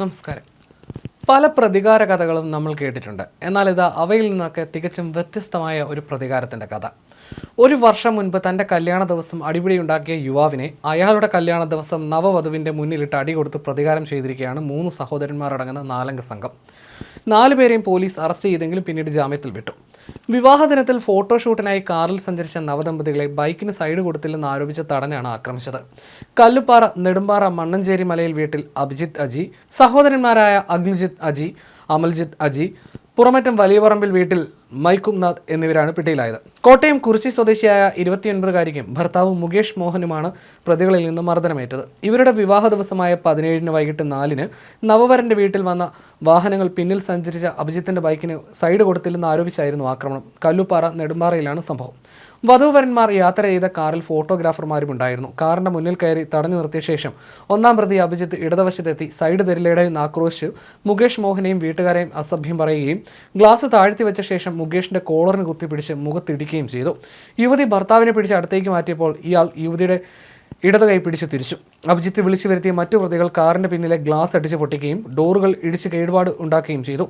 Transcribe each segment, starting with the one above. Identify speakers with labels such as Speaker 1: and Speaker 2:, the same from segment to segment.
Speaker 1: നമസ്കാരം. പല പ്രതികാര കഥകളും നമ്മൾ കേട്ടിട്ടുണ്ട്. എന്നാൽ ഇത് അവയിൽ നിന്നൊക്കെ തികച്ചും വ്യത്യസ്തമായ ഒരു പ്രതികാരത്തിന്റെ കഥ. ഒരു വർഷം മുൻപ് തന്റെ കല്യാണ ദിവസം അടിപിടി ഉണ്ടാക്കിയ യുവാവിനെ അയാളുടെ കല്യാണ ദിവസം നവവധുവിന്റെ മുന്നിലിട്ട് അടി കൊടുത്ത് പ്രതികാരം ചെയ്തിരിക്കുകയാണ് മൂന്ന് സഹോദരന്മാരടങ്ങുന്ന നാലംഗ സംഘം. നാലുപേരെയും പോലീസ് അറസ്റ്റ് ചെയ്തെങ്കിലും പിന്നീട് ജാമ്യത്തിൽ വിട്ടു. വിവാഹ ദിനത്തിൽ ഫോട്ടോഷൂട്ടിനായി കാറിൽ സഞ്ചരിച്ച നവദമ്പതികളെ ബൈക്കിന് സൈഡ് കൊടുത്തില്ലെന്ന് ആരോപിച്ച തടഞ്ഞാണ് ആക്രമിച്ചത്. കല്ലുപ്പാറ നെടുമ്പാറ മണ്ണഞ്ചേരി മലയിൽ വീട്ടിൽ അഭിജിത്ത് അജി സഹോദരന്മാരായ അഗ്നിജിത്ത് അജി അമൽജിത്ത് അജി പുറമറ്റം വലിയപറമ്പിൽ വീട്ടിൽ മൈക്കും നാഥ് എന്നിവരാണ് പിടിയിലായത്. കോട്ടയം കുറിച്ചി സ്വദേശിയായ ഇരുപത്തിയൊൻപതുകാരിക്കും ഭർത്താവ് മുകേഷ് മോഹനുമാണ് പ്രതികളിൽ നിന്ന് മർദ്ദനമേറ്റത്. ഇവരുടെ വിവാഹ ദിവസമായ പതിനേഴിന് വൈകിട്ട് നാലിന് നവവരന്റെ വീട്ടിൽ വന്ന വാഹനങ്ങൾ പിന്നിൽ സഞ്ചരിച്ച അഭിജിത്തിന്റെ ബൈക്കിന് സൈഡ് കൊടുത്തില്ലെന്ന് ആരോപിച്ചായിരുന്നു ആക്രമണം. കല്ലുപാറ നെടുമ്പാറയിലാണ് സംഭവം. വധൂവരന്മാർ യാത്ര ചെയ്ത കാറിൽ ഫോട്ടോഗ്രാഫർമാരും ഉണ്ടായിരുന്നു. കാറിന്റെ മുന്നിൽ കയറി തടഞ്ഞു നിർത്തിയ ശേഷം ഒന്നാം പ്രതി അഭിജിത്ത് ഇടതുവശത്തെത്തി. സൈഡ് തെരിലയുടെ ആക്രോശിച്ച് മുകേഷ് മോഹനെയും വീട്ടുകാരെയും അസഭ്യം പറയുകയും ഗ്ലാസ് താഴ്ത്തി വെച്ച ശേഷം മുകേഷിന്റെ കോളറിന് കുത്തിപ്പിടിച്ച് മുഖത്തിടിക്കുകയും ചെയ്തു. യുവതി ഭർത്താവിനെ പിടിച്ച് അടുത്തേക്ക് മാറ്റിയപ്പോൾ ഇയാൾ യുവതിയുടെ ഇടത് കൈ പിടിച്ച് തിരിച്ചു. അഭിജിത്ത് വിളിച്ചു വരുത്തിയ മറ്റു പ്രതികൾ കാറിന്റെ പിന്നിലെ ഗ്ലാസ് അടിച്ച് പൊട്ടിക്കുകയും ഡോറുകൾ ഇടിച്ച് കേടുപാട് ഉണ്ടാക്കുകയും ചെയ്തു.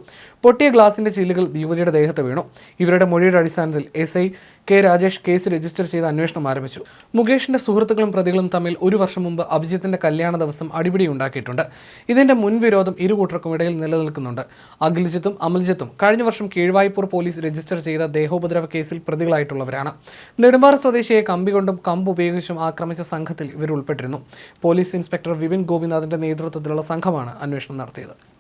Speaker 1: പൊട്ടിയ ഗ്ലാസിന്റെ ചില്ലുകൾ യുവതിയുടെ ദേഹത്ത് വീണു. ഇവരുടെ മൊഴിയുടെ അടിസ്ഥാനത്തിൽ S I K Rajesh case register ചെയ്ത് അന്വേഷണം ആരംഭിച്ചു. മുകേഷിന്റെ സുഹൃത്തുക്കളും പ്രതികളും തമ്മിൽ ഒരു വർഷം മുമ്പ് അഭിജിത്തിന്റെ കല്യാണ ദിവസം അടിപിടി ഉണ്ടാക്കിയിട്ടുണ്ട്. ഇതിന്റെ മുൻവിരോധം ഇരു കൂട്ടർക്കും ഇടയിൽ നിലനിൽക്കുന്നുണ്ട്. അഖിൽജിത്തും അമൽജിത്തും കഴിഞ്ഞ വർഷം കീഴ്വായ്പൂർ പോലീസ് രജിസ്റ്റർ ചെയ്ത ദേഹോപദ്രവ കേസിൽ പ്രതികളായിട്ടുള്ളവരാണ്. നെടുമ്പാറ സ്വദേശിയെ കമ്പി കൊണ്ടും കമ്പ് ഉപയോഗിച്ചും ആക്രമിച്ച സംഘത്തിൽ ഇവർ ഉൾപ്പെട്ടിരുന്നു പോലീസ് ഇൻസ്പെക്ടർ വിപിൻ ഗോപിനാഥിന്റെ നേതൃത്വത്തിലുള്ള സംഘമാണ് അന്വേഷണം നടത്തിയത്.